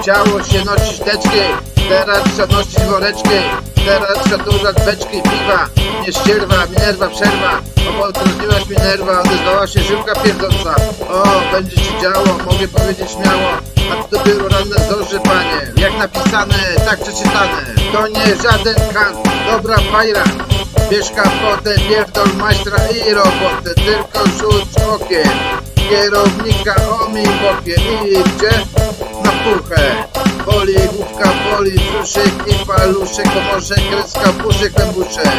Chciało się nosić teczki, teraz trzeba nosić woreczki. Teraz trzeba dugać beczki piwa. Nie ścierwa, Minerva przerwa. Obotrodziłaś mi nerwa, odezwała się żyłka pierdząca. O, będzie się działo, mogę powiedzieć śmiało. A to dopiero ranne zdąży, panie. Jak napisane, tak przeczytane. To nie żaden kan, dobra fajra. Bierz kapotę, pierdol majstra i robotę. Tylko rzut okiem. Kierownika omij bokiem i? Na puchę. Boli główka, boli brzuszek i paluszek, pomoże kreska, puszek, kłębuszek.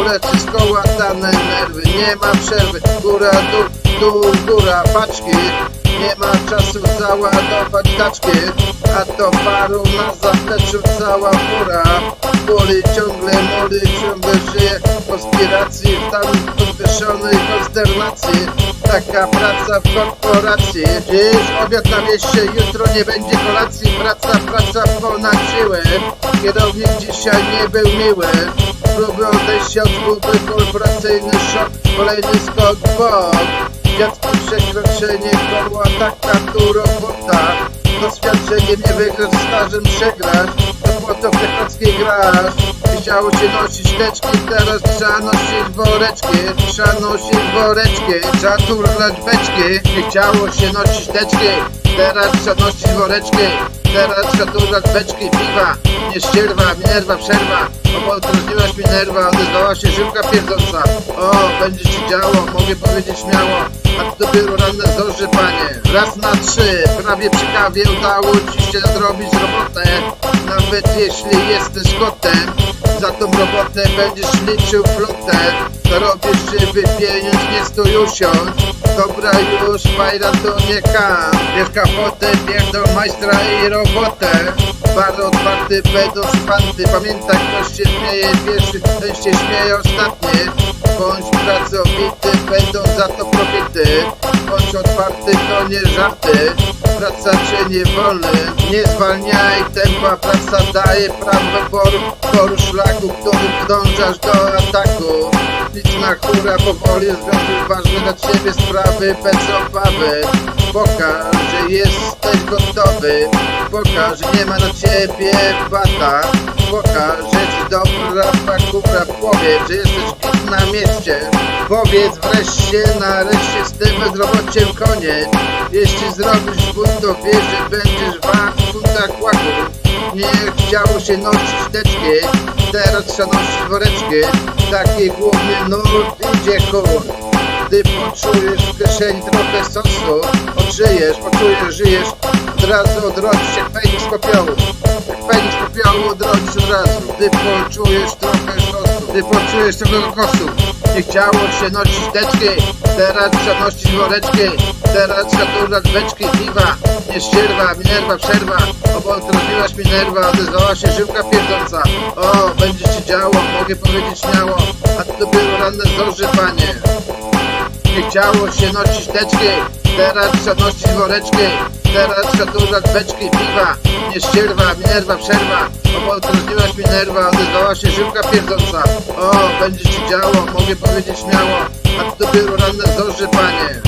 Uleczy z koła dane nerwy, nie ma przerwy. Góra, dół, dół, góra, paczki. Nie ma czasu załadować taczki, a to paru na zapleczu cała fura. Boli ciągle, moli ciągle żyje, konspiracji, tam podwyższonej konsternacji. Taka praca w korporacji, dziś obiad na mieście, jutro nie będzie kolacji. Praca, praca ponad siłę, kierownik dzisiaj nie był miły. Próby odejścia od korporacyjny szok, kolejny skok w bok. Dziadki przekroczenie koła, taka tu robota Doświadczenie nie wygrasz, stażem przegrasz. W technockiej grasz. Chciało się nosić teczki, teraz trzeba nosić woreczki. Trzeba nosić woreczki, trzeba turlać beczki. Chciało się nosić teczki, teraz trzeba nosić woreczki Teraz trzeba turlać beczki piwa Nie ścierwa, Minerva przerwa. Obotrodziłaś mi nerwa, odezwała się żyłka pierdząca. O, będzie się działo, mogę powiedzieć śmiało. A to dopiero ranne zdąży, panie. Raz na trzy, prawie przy kawie udało ci się zrobić robotę. Nawet jeśli jesteś kotem Za tą robotę będziesz liczył flotę. To robisz, żeby pieniądz nie stój usiąść. Dobra już, fajra to nie kam Bierz kapotę, pierdol majstra i robotę Bar otwarty, będą szpanty Pamiętaj, ktoś się śmieje pierwszy, ten się śmieje ostatni Bądź pracowity, będą za to profity. Bądź otwarty, to nie żarty. Praca cię nie wolny. Nie zwalniaj tempa, praca daje prawo wyboru. Poru szlaku, którym dążasz do ataku. Nic na hura, powoli związku ważne dla ciebie sprawy bez obawy Pokaż, że jesteś gotowy. Pokaż, że nie ma na ciebie bata Pokaż, że jesteś dobra fakura Powiedz, że jesteś na mieście. Powiedz wreszcie, nareszcie z tym bezrobociem koniec. Jeśli zrobisz bunt, to wiesz, że będziesz wart funta kłaku Nie chciało się nosić teczki. Teraz trzeba nosić woreczki. Taki główny nurt idzie kur gdy poczujesz w kieszeni trochę sosu, odżyjesz, poczujesz, żyjesz, od razu odrodzisz jak Feniks popiołu. Jak Feniks popiołu odrodzisz od razu, gdy poczujesz trochę sosu, gdy poczujesz trochę kokosu. Nie chciało się nosić teczki, teraz trzeba nosić woreczki, teraz trzeba turlać beczki piwa. Nie ścierwa, Minerva przerwa, obotrodziłaś mi nerwa, odezwała się żyłka pierdząca. O, będzie się działo, mogę powiedzieć śmiało, a to dopiero ranne zdąży, panie. Chciało się nosić teczki, teraz trzeba nosić woreczki. Teraz trzeba turlać beczki piwa Nie ścierwa, Minerva przerwa. Obotrodziłaś mi nerwa, odezwała się żyłka pierdząca. O, będzie się działo, mogę powiedzieć śmiało. A to dopiero ranne zdąży, panie